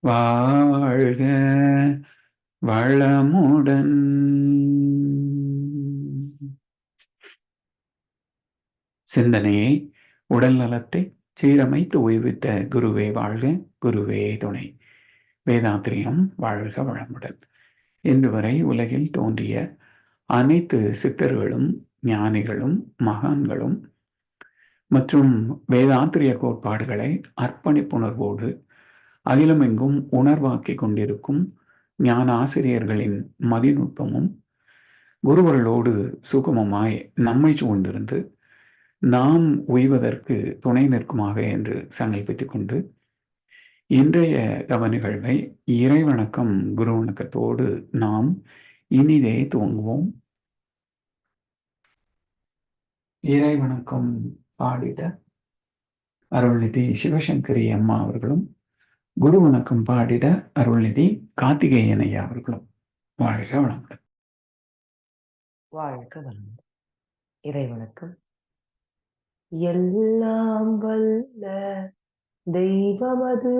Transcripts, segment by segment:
வாழ்க வளமுடன். சிந்தனையை உடல் நலத்தை சீரமைத்து ஓய்வித்த குருவே வாழ்க குருவே துணை. வேதாத்திரியம் வாழ்க வளமுடன். இன்று வரை உலகில் தோன்றிய அனைத்து சித்தர்களும் ஞானிகளும் மகான்களும் மற்றும் வேதாத்திரிய கோட்பாடுகளை அர்ப்பணிப்புணர்வோடு அகிலமெங்கும் உணர்வாக்கி கொண்டிருக்கும் ஞான ஆசிரியர்களின் மதிநுட்பமும் குருவர்களோடு சுகமமாய் நம்மை சூழ்ந்திருந்து நாம் உய்வதற்கு துணை நிற்குமாக என்று சங்கல்பித்துக் கொண்டு இன்றைய தவ நிகழ்வை இறைவணக்கம் குரு வணக்கத்தோடு நாம் இனிதே துவங்குவோம். இறைவணக்கம் பாடிட அருள்நிதி சிவசங்கரி அம்மா அவர்களும் குரு வணக்கம் பாடிட அருள்நிதி கார்த்திகேயன் ஐயா அவர்களும். வாழ்க வளமுடன். வாழ்க வளமுடன். இறை வணக்கம் எல்லாம் வல்ல தெய்வமது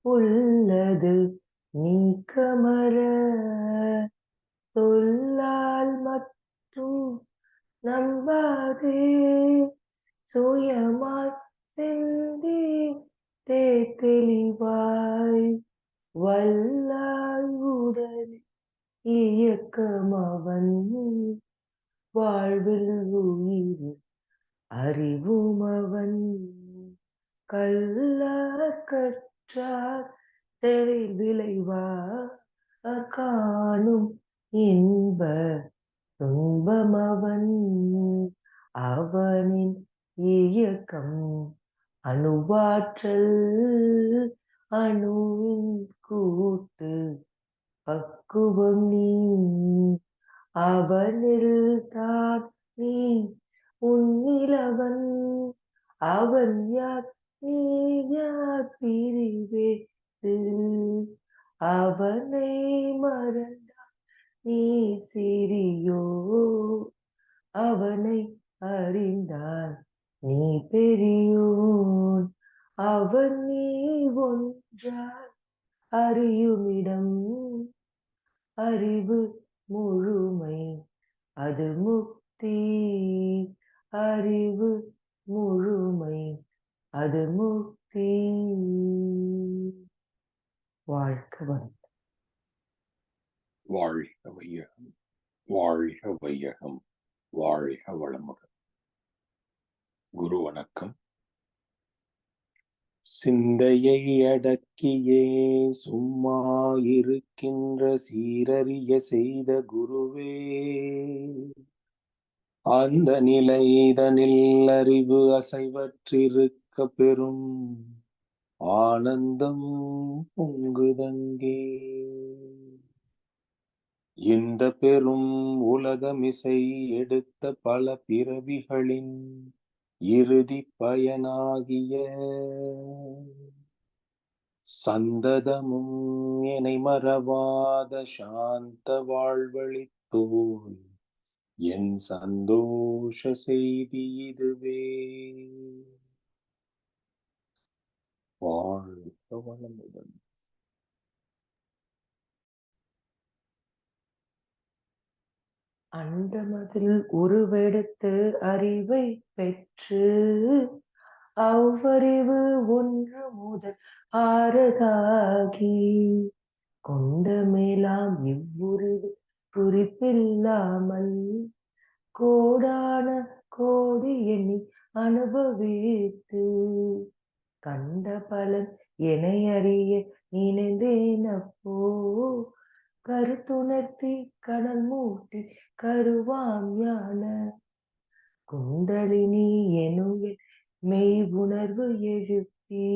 உள்ளது நீக்கமர சொல்லால் மட்டும் நம்பாதே. சுயமாய் சிந்தி தே தெளிவாய் வல்லாய் உடல் இயக்கம் வாழ்வில் உயிர் அறிவும் அவன் கல்லார் கற்றார் தெளிவிளைவா காணும் இன்ப துன்பம் அவன் அவனின் இயக்கம் அணுவாற்றல் அணுவின் கூட்டு பக்குவம் நீ அவனில் தான் நீ. உன்னிலவன் அவன் யார்? நீ யார் பிரிவேது அவனை மறந்து நீ சிறியோ அவனை அறிந்தால் நீ பெரியோன். அவன் நீ ஒன்றால் அறியுமிடம். அறிவு முழுமை அது முக்தி. அறிவு முழுமை அது முக்தி. வாழ்க்கை வளம் வாழ்க வையகம் வாழ்க வையகம் வாழ்க வளமுடன் குரு வணக்கம் சிந்தையை அடக்கியே சும்மா இருக்கின்ற சீரறிய செய்த குருவே. அந்த நிலைதனில் அறிவு அசைவற்றிருக்க பெறும். ஆனந்தம் பொங்குதங்கே. இந்த பெரும் உலகமிசை எடுத்த பல பிறவிகளின் இறுதி பயனாகிய சந்ததமும் என்னை மறவாத சாந்த வாழ்வழித்தோய். என் சந்தோஷ செய்தி இதுவே. வாழ்க வளமுடன். அண்டமதில் உருவெடுத்து அறிவை பெற்று அவ்வறிவு ஒன்று முதல் ஆறதாகி கொண்ட மேலாம் இவ்வுருவு குறிப்பில்லாமல் கோடான கோடி எண்ணி அனுபவித்து கண்ட பலன் என அறிய நினைந்தேன் அப்போ கருத்துணர்த்தி கடல் மூட்டி கருவாம் ஞான குண்டலினி எனுவில் மெய் உணர்வு எழுப்பி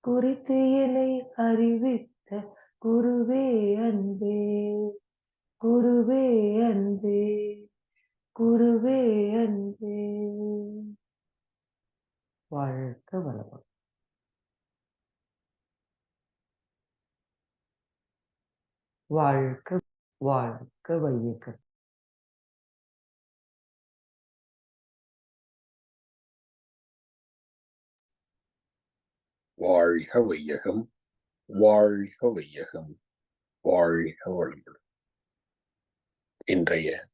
குறித்து என்னை அறிவித்த குருவே அன்பே குருவே அன்பே குருவே அன்பே. வாழ்க வளமுடன். வாழ்க வாழ்க வையகம் வாழ்க வையகம் வாழ்க வையகம் வாழ்க வளமுடன். இன்றைய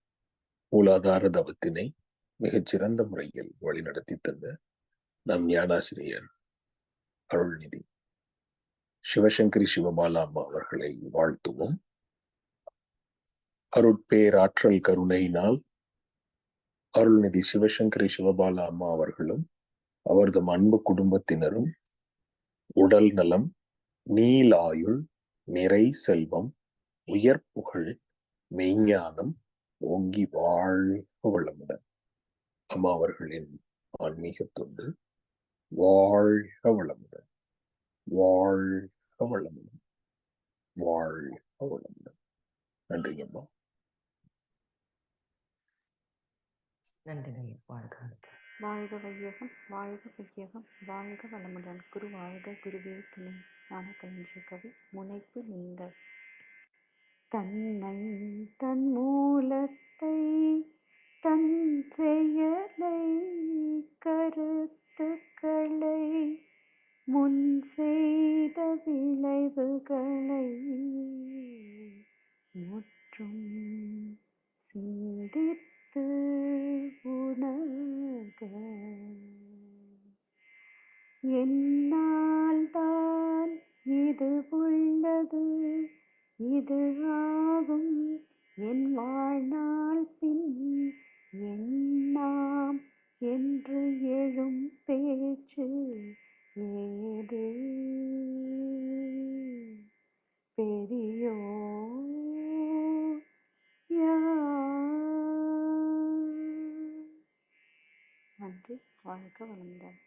மூலாதார தவத்தினை மிகச்சிறந்த முறையில் வழிநடத்தி தந்த நம் ஞானாசிரியர் அருள்நிதி. சிவசங்கரி சிவபாலா அம்மா அவர்களை வாழ்த்துவோம். அருட்பேராற்றல் கருணையினால் அருள்நிதி சிவசங்கரி சிவபாலா அம்மா அவர்களும் அவரது அன்பு குடும்பத்தினரும் உடல் நலம் நீலாயுள் நிறை செல்வம் உயர் புகழ் மெய்ஞானம் ஓங்கி வாழ்க வளமுடன் அம்மா அவர்களின் ஆன்மீக தொண்டு வாழ்க வளமுடன் வாழ்க வளமுடன் வாழ்க வளமுடன் நன்றி நன்றிகள் வாழ்க. வாழ்க வையகம் வாழ்க வையகம் வாழ்க வளமுடன். குரு வாழ்க குருவே துணை. ஞான கலைஞர் கவி முனைப்பு நீங்கள். தன்னை தன் மூலத்தை தன் செயலை கருத்துக்களை முன் செய்த விளைவுகளை முற்றும் சிந்தித்து உணர்க. என்னால் தான் இது உள்ளது இது ஆகும். என் வாழ்நாள் பின் எண்ணாம் என்று எழும் பேச்சு ஏது? பெரியோ நன்றி வாழ்க வளமுடன்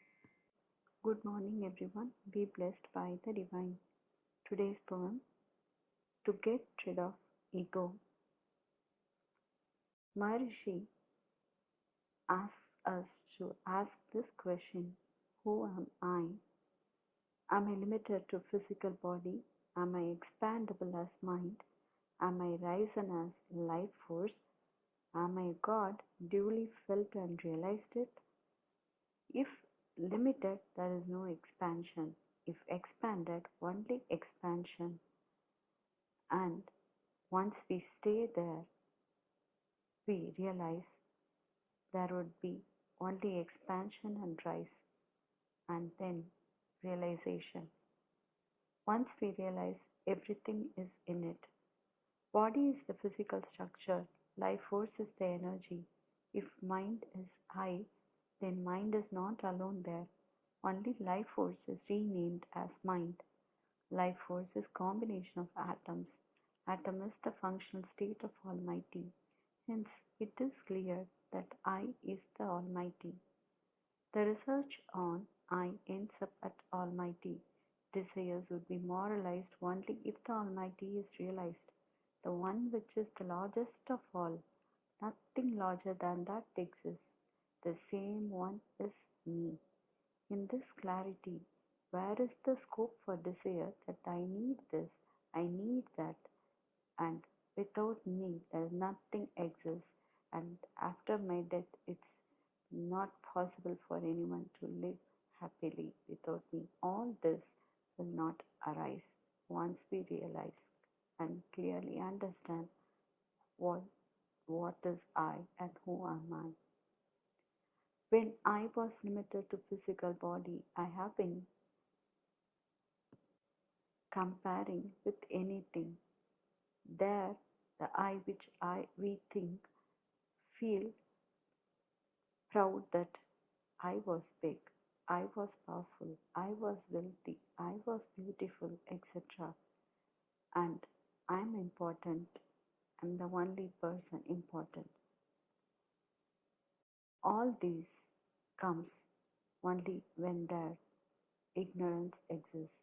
Good morning, everyone. Be blessed by the divine. Today's poem To Get Rid of Ego. Maharishi asks us to ask this question Who am I? Am I limited to physical body? Am I expandable as mind? Am I risen as life force? Am I God duly felt and realized it? If limited, there is no expansion. If expanded, only expansion. And once we stay there, we realize there would be only expansion and rise, and then realization. Once we realize everything is in it, body is the physical structure, life force is the energy. If mind is high, then mind is not alone there. Only life force is renamed as mind. Life force is combination of atoms. Atom is the functional state of Almighty. Hence, it is clear that I is the Almighty. The research on I ends up at Almighty. Desires would be moralized only if the Almighty is realized, the one which is the largest of all. Nothing larger than that exists. The same one is me. In this clarity, where is the scope for desire that I need this, I need that, and without me, there nothing exists, and after my death, it's not possible for anyone to live happily without me. All this will not arise once we realize and clearly understand what what is I and who am I. When I was limited to physical body, I have been comparing with anything. There, the I which I we think feel proud that I was big, I was powerful, I was wealthy, I was beautiful, etc. And I'm important. I'm the only person important. All these comes only when there ignorance exists.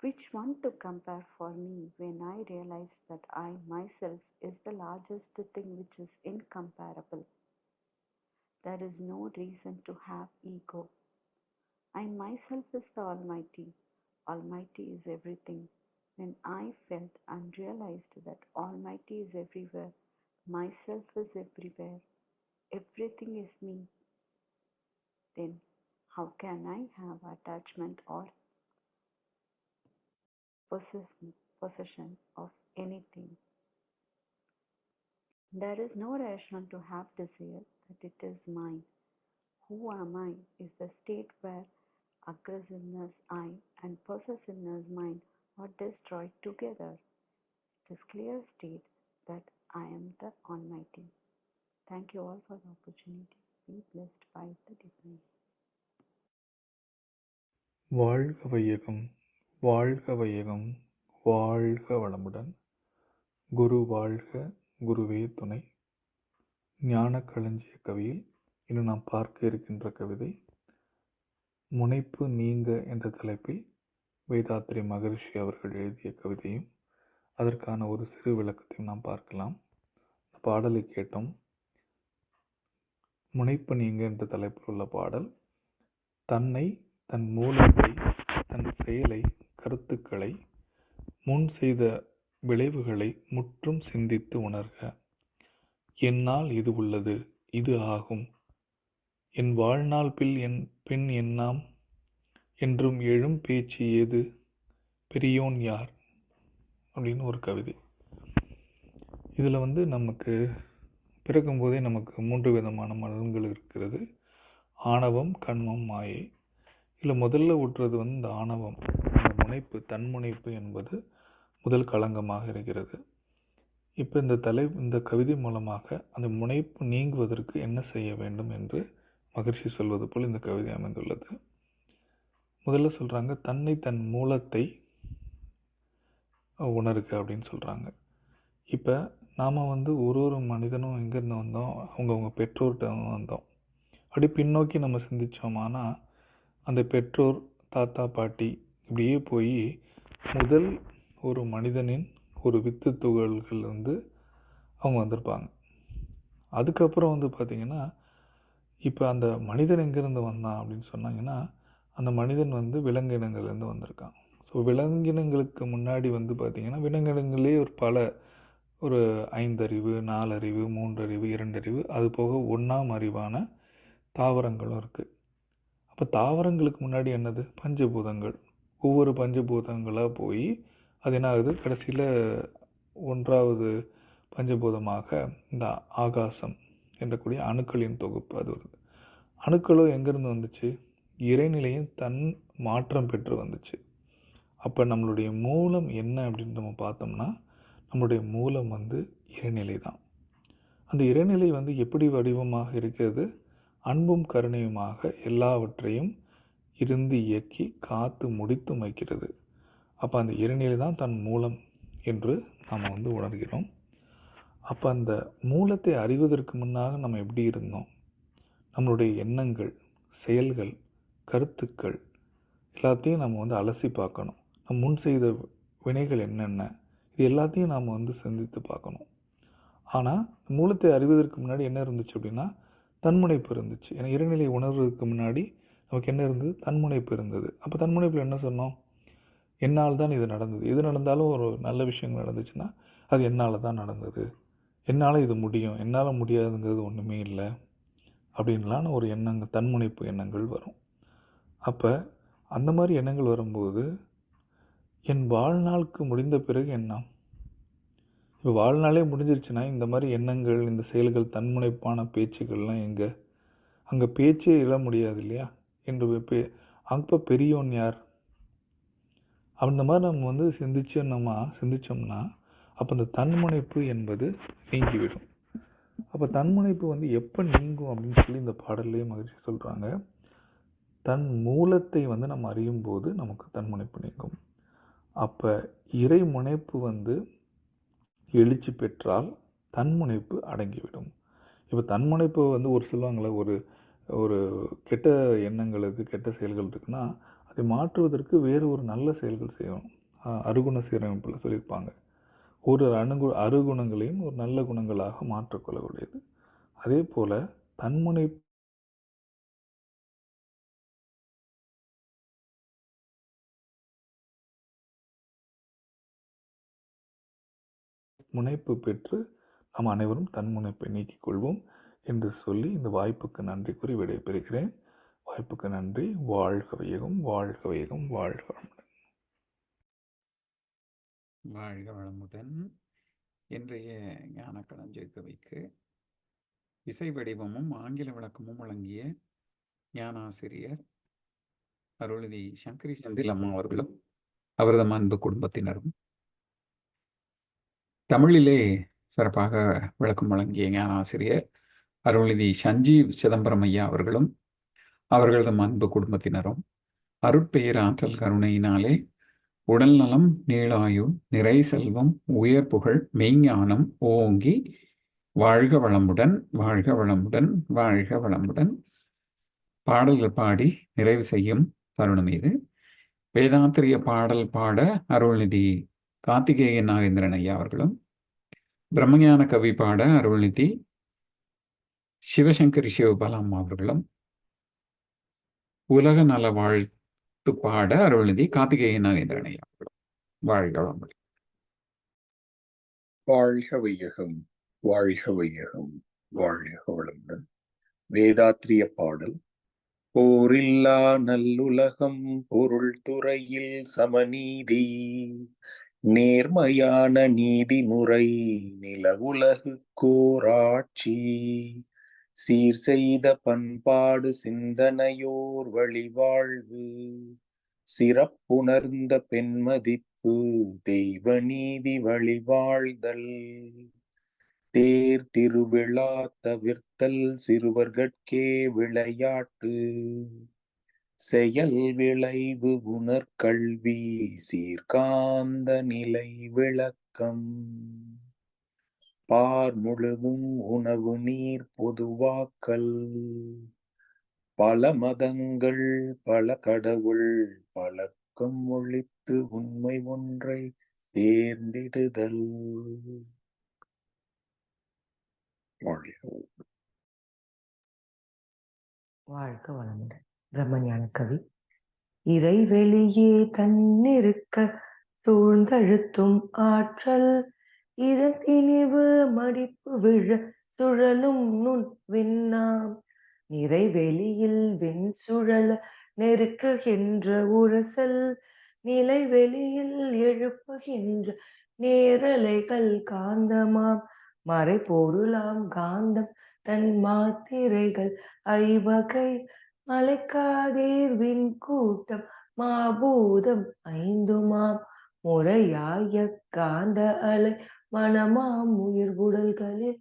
Which one to compare for me when I realize that I myself is the largest thing which is incomparable? There is no reason to have ego. I myself is the Almighty. Almighty is everything. When I felt and realized that Almighty is everywhere, myself is everywhere, everything is me, then how can I have attachment or possession, of anything? There is no rational to have desire that it is mine. Who am I is the state where aggressiveness I and possessiveness mine are destroyed together. It is clear state that I am the Almighty. Thank you all for the opportunity. Be by the வாழ்க வையகம் வாழ்க வையகம் வாழ்க வளமுடன். குரு வாழ்க குருவே துணை. ஞான களஞ்சிய கவியில் இன்று நாம் பார்க்க இருக்கின்ற கவிதை முனைப்பு நீங்க என்ற தலைப்பில் வேதாத்திரி மகரிஷி அவர்கள் எழுதிய கவிதையும் அதற்கான ஒரு சிறு விளக்கத்தையும் நாம் பார்க்கலாம். பாடலை கேட்டோம். முனைப்பு நீங்க என்ற தலைப்பில் உள்ள பாடல் தன்னை தன் மூலத்தை தன் செயலை கருத்துக்களை முன் செய்த விளைவுகளை முற்றும் சிந்தித்து உணர்க. என்னால் இது உள்ளது இது ஆகும். என் வாழ்நாள் பில் என் பெண் என்னாம்? என்றும் எழும் பேச்சு ஏது? பெரியோன் யார்? அப்படின்னு ஒரு கவிதை. இதில் வந்து நமக்கு பிறக்கும்போதே நமக்கு மூன்று விதமான மலன்கள் இருக்கிறது. ஆணவம் கண்மம் மாயை. இதில் முதல்ல ஊற்றுறது வந்து இந்த ஆணவம். அந்த முனைப்பு தன்முனைப்பு என்பது முதல் களங்கமாக இருக்கிறது. இப்போ இந்த தலை இந்த கவிதை மூலமாக அந்த முனைப்பு நீங்குவதற்கு என்ன செய்ய வேண்டும் என்று மகிழ்ச்சி சொல்வது போல் இந்த கவிதை அமைந்துள்ளது. முதல்ல சொல்கிறாங்க தன்னை தன் மூலத்தை உணருக்கு அப்படின்னு சொல்கிறாங்க இப்போ நாம் வந்து ஒரு ஒரு மனிதனும் எங்கேருந்து வந்தோம்? அவங்கவுங்க பெற்றோர்கிட்ட வந்தோம். அப்படி பின்னோக்கி நம்ம சிந்தித்தோமானா அந்த பெற்றோர் தாத்தா பாட்டி இப்படியே போய் முதல் ஒரு மனிதனின் ஒரு வித்து துகள்கள் வந்து அவங்க வந்திருப்பாங்க. அதுக்கப்புறம் வந்து பார்த்திங்கன்னா இப்போ அந்த மனிதன் எங்கேருந்து வந்தான் அப்படின்னு சொன்னாங்கன்னா அந்த மனிதன் வந்து விலங்கினங்கள்லேருந்து வந்திருக்கான். ஸோ விலங்கினங்களுக்கு முன்னாடி வந்து பார்த்திங்கன்னா விலங்கினங்களே ஒரு பல ஒரு ஐந்தறிவு நாலறிவு மூன்றறிவு இரண்டறிவு அது போக ஒன்றாம் அறிவான தாவரங்களும் இருக்குது அப்போ தாவரங்களுக்கு முன்னாடி என்னது? பஞ்சபூதங்கள். ஒவ்வொரு பஞ்சபூதங்களாக போய் அது என்ன ஆகுது? கடைசியில் ஒன்றாவது பஞ்சபூதமாக இந்த ஆகாசம் என்றக்கூடிய அணுக்களின் தொகுப்பு அது வருது. அணுக்களும் எங்கேருந்து வந்துச்சு? இறைநிலையும் தன் மாற்றம் பெற்று வந்துச்சு. அப்போ நம்மளுடைய மூலம் என்ன அப்படின்னு நம்ம பார்த்தோம்னா நம்மளுடைய மூலம் வந்து இறைநிலை தான். அந்த இறைநிலை வந்து எப்படி வடிவமாக இருக்கிறது? அன்பும் கருணையுமாக எல்லாவற்றையும் இருந்து இயக்கி காத்து முடித்து வைக்கிறது. அப்போ அந்த இறைநிலை தான் தன் மூலம் என்று நாம் வந்து உணர்கிறோம். அப்போ அந்த மூலத்தை அறிவதற்கு முன்னாக நம்ம எப்படி இருந்தோம்? நம்மளுடைய எண்ணங்கள் செயல்கள் கருத்துக்கள் எல்லாத்தையும் நம்ம வந்து அலசி பார்க்கணும். நம் முன் செய்த வினைகள் என்னென்ன? இது எல்லாத்தையும் நாம் வந்து சிந்தித்து பார்க்கணும். ஆனால் மூலத்தை அறிவதற்கு முன்னாடி என்ன இருந்துச்சு அப்படின்னா தன்முனைப்பு இருந்துச்சு. ஏன்னா இறைநிலை உணர்வதற்கு முன்னாடி நமக்கு என்ன இருந்தது? தன்முனைப்பு இருந்தது. அப்போ தன்முனைப்பில் என்ன சொன்னோம்? என்னால் தான் இது நடந்தது. எது நடந்தாலும் ஒரு நல்ல விஷயங்கள் நடந்துச்சுன்னா அது என்னால் தான் நடந்தது. என்னால் இது முடியும். என்னால் முடியாதுங்கிறது ஒன்றுமே இல்லை. அப்படின்லாம் ஒரு எண்ணங்கள் தன்முனைப்பு எண்ணங்கள் வரும். அப்போ அந்த மாதிரி எண்ணங்கள் வரும்போது என் வாழ்நாளுக்கு முடிந்த பிறகு என்ன? இப்போ வாழ்நாளே முடிஞ்சிருச்சுன்னா இந்த மாதிரி எண்ணங்கள் இந்த செயல்கள் தன்முனைப்பான பேச்சுகள்லாம் எங்கே? அங்கே பேச்சே இழ முடியாது இல்லையா? என்று பே அப்போ பெரியவன் யார்? அந்த மாதிரி நம்ம வந்து சிந்திச்சோம்னா சிந்திச்சோம்னா அப்போ அந்த தன்முனைப்பு என்பது நீங்கிவிடும். அப்போ தன்முனைப்பு வந்து எப்போ நீங்கும் அப்படின்னு சொல்லி இந்த பாடல்லையே மகிழ்ச்சி சொல்கிறாங்க தன் மூலத்தை வந்து நம்ம அறியும் போது நமக்கு தன்முனைப்பு நீங்கும். அப்போ இறை முனைப்பு வந்து எழுச்சி பெற்றால் தன்முனைப்பு அடங்கிவிடும். இப்போ தன்முனைப்பு வந்து ஒரு சொல்லுவாங்களே ஒரு ஒரு கெட்ட எண்ணங்களுக்கு கெட்ட செயல்கள் இருக்குன்னா அதை மாற்றுவதற்கு வேறு ஒரு நல்ல செயல்கள் செய்யணும். அருகுண சீரமைப்பில் சொல்லியிருப்பாங்க. ஒரு அணுகு அருகுணங்களையும் ஒரு நல்ல குணங்களாக மாற்றிக்கொள்ளக்கூடியது அதே போல் தன்முனை முனைப்பு பெற்று நாம் அனைவரும் தன்முனைப்பை நீக்கிக் கொள்வோம் என்று சொல்லி இந்த வாய்ப்புக்கு நன்றி கூறி விடைபெறுகிறேன். வாய்ப்புக்கு நன்றி. வாழ்க வையகம் வாழ்க வையகம் வாழ்க வளமுடன். வாழ்க வளமுடன். இன்றைய ஞான களஞ்சிய கவிக்கு இசை வடிவமும் ஆங்கில விளக்கமும் வழங்கிய ஞானாசிரியர் அருள்நிதி சங்கரி செந்தில் அம்மா அவர்களும் அவரது அன்பு குடும்பத்தினரும் தமிழிலே சிறப்பாக விளக்கம் வழங்கிய ஞானாசிரியர் அருள்நிதி சஞ்சீவ் சிதம்பரம் ஐயா அவர்களும் அவர்களது அன்பு குடும்பத்தினரும் அருட்பெயர் ஆற்றல் கருணையினாலே உடல் நலம் நீளாயு நிறை செல்வம் உயர் புகழ் மெய்ஞானம் ஓங்கி வாழ்க வளமுடன் வாழ்க வளமுடன் வாழ்க வளமுடன். பாடல்கள் பாடி நிறைவு செய்யும் தருணம் இது. வேதாத்திரிய பாடல் பாட அருள்நிதி கார்த்திகேயன் நாகேந்திரன் ஐயா அவர்களும் பிரம்மஞான கவி பாட அருள்நிதி சிவசங்கரி சிவபாலம் அவர்களும் உலக நல வாழ்த்து பாட அருள்நிதி கார்த்திகேயன் நாகேந்திரன் ஐயா அவர்களும். வாழ்க வாழ்க வையகம் வாழ்க வையகம் வாழ்க வளமுடன். வேதாத்திரிய பாடல் போரில்லா நல்லுலகம் பொருள் துறையில் சமநீதி. நேர்மையான நீதிமுறை நிலவுலகுக்கோராட்சி சீர் செய்த பண்பாடு சிந்தனையோர் வழிவாழ்வு. சிறப்புணர்ந்த பெண்மதிப்பு தெய்வ நீதி வழிவாழ்தல். தேர் திருவிழா தவிர்த்தல் சிறுவர்கட்கே விளையாட்டு. செயல் விளைவு உணர்கல்வி சீர்காந்த நிலை விளக்கம். பார் முழுவும் உணவு நீர் பொதுவாக்கல். பல மதங்கள் பல கடவுள் பழக்கம் ஒழித்து உண்மை ஒன்றை தேர்ந்திடுதல் வாழ்க வளமுடன். பிரம்மஞான கவி. இறைவெளியே தன்னிருக்க சூழ்ந்தழுத்தும் ஆற்றல். இதன் திணிவு மடிப்பு விழ சுழலும் நுண் விண்ணாம். நிறைவெளியில் வெண் சுழல நெருக்குகின்ற உரசல். நிலை வெளியில் எழுப்புகின்ற நேரலைகள் காந்தமாம். மறைபொருளாம் காந்தம் தன் மாத்திரைகள் ஐவகை. மலைக்காதேர்வின் கூட்டம் மாபூதம் ஐந்துமாம். முறையாய காந்த அலை மனமாம் உயிர் உடல்களில்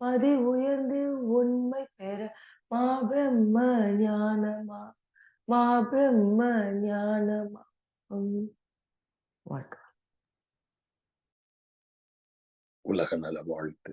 மதி உயர்ந்து உண்மை பெற மா பிரம்ம ஞானமா மா பிரம்ம ஞானமா. உம். உலக நல வாழ்த்து.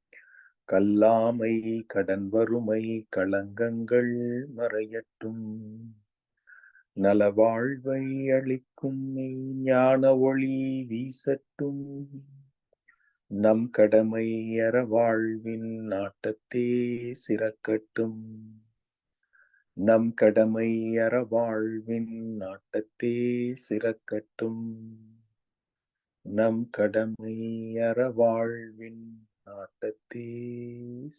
கல்லாமை கடன் வறுமை களங்கங்கள் மறையட்டும். நலவாழ்வை அளிக்கும் ஞான ஒளி வீசட்டும். நம் கடமை அறவாழ்வின் நாட்டத்தே சிறக்கட்டும். நம் கடமை அறவாழ்வின் நாட்டத்தே சிறக்கட்டும். நம் கடமை அறவாழ்வின் நாட்டத்தே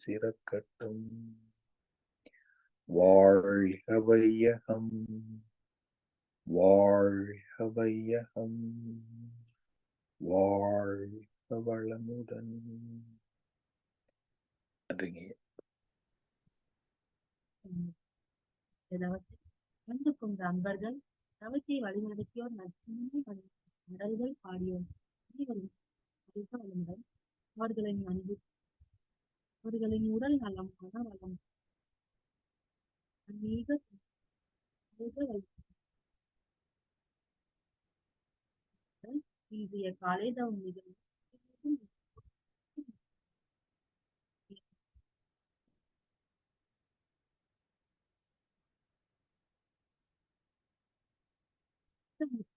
சிறக்கட்டும். வாழ்க வையகம் வாழ்க வையகம் வாழ்க வளமுடன் நன்றிங்க தவத்தை கொண்ட அன்பர்கள் தவத்தை வழிநடத்தியோர் நற்சிந்தனை மடல்கள் பாடியோர் அனைவரும் வளமுடன் அவர்களின் அன்பு அவர்களின் உடல் நலம் மனநலம் அநேக இன்றைய காலை தவம் Thank you.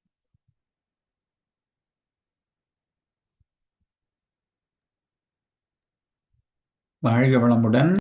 வாழ்க வளமுடன்.